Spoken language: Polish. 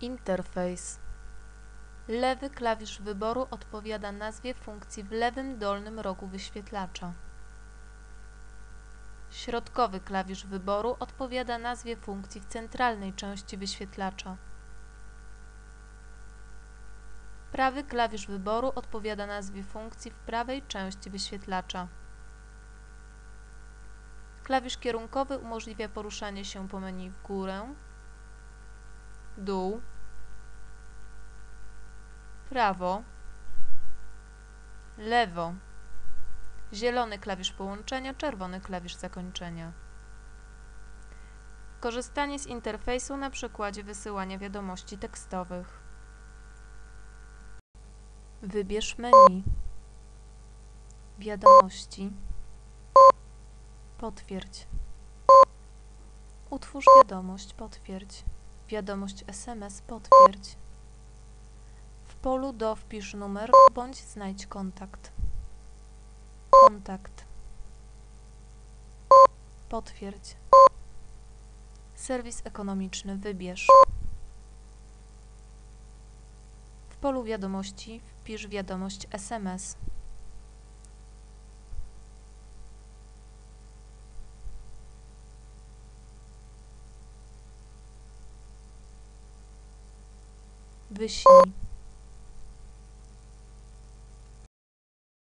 Interfejs. Lewy klawisz wyboru odpowiada nazwie funkcji w lewym dolnym rogu wyświetlacza. Środkowy klawisz wyboru odpowiada nazwie funkcji w centralnej części wyświetlacza. Prawy klawisz wyboru odpowiada nazwie funkcji w prawej części wyświetlacza. Klawisz kierunkowy umożliwia poruszanie się po menu w górę, dół, prawo, lewo, zielony klawisz połączenia, czerwony klawisz zakończenia. Korzystanie z interfejsu na przykładzie wysyłania wiadomości tekstowych. Wybierz menu. Wiadomości. Potwierdź. Utwórz wiadomość, potwierdź. Wiadomość SMS, potwierdź. W polu do wpisz numer bądź znajdź kontakt. Kontakt. Potwierdź. Serwis ekonomiczny wybierz. W polu wiadomości wpisz wiadomość SMS. Wyślij.